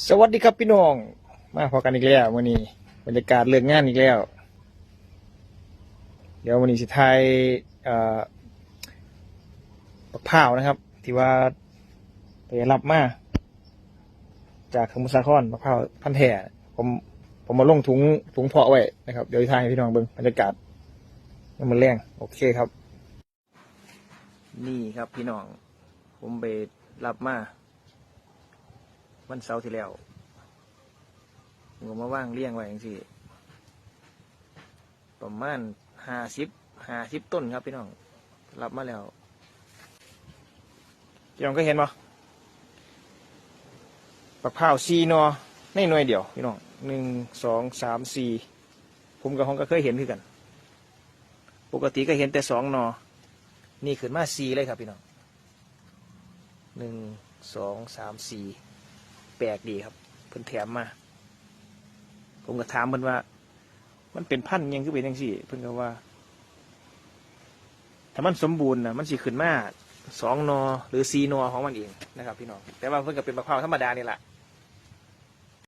สวัสดีครับพี่น้อง มาพอกันอีกแล้ววันนี้บรรยากาศเลิกงานอีกแล้ว เดี๋ยววันนี้สิไทยปักพร้าวนะครับ ที่ว่าไปรับมาจากสมุทรสาครปักพร้าพันแท่ผมผมมาลงถุงถุงเพาะไว้นะครับ เดี๋ยวสิไทยให้พี่น้องเบิ่งบรรยากาศมันแรงโอเคครับ นี่ครับพี่น้อง ผมไปรับมา วันเสาร์ที่แล้วผมก็มาว่างเลี้ยงไว้อย่างสี่ประมาณห้าสิบห้าสิบต้นครับพี่น้องรับมาแล้วพี่น้องก็เห็นปะปักพร้าซีนอในหน่วยเดียวพี่น้องหนึ่งสองสามสี่ผมกับห้องก็เคยเห็นคือกัน ปกติก็เห็นแต่สองนอ นี่ขึ้นมาสี่เลยครับพี่น้องหนึ่งสองสามสี่ ปลกดีครับ เพิ่นแถมมา ผมก็ถามเพิ่นว่า มันเป็นพันธุ์ยังคือเป็นยังสี่เพิ่นก็ว่า ถ้ามันสมบูรณ์นะมันสิขึ้นมาสองนอหรือสี่นอของมันเองนะครับ พี่น้องแต่ว่าเพิ่นก็เป็นมะพร้าวธรรมดานี่แหละ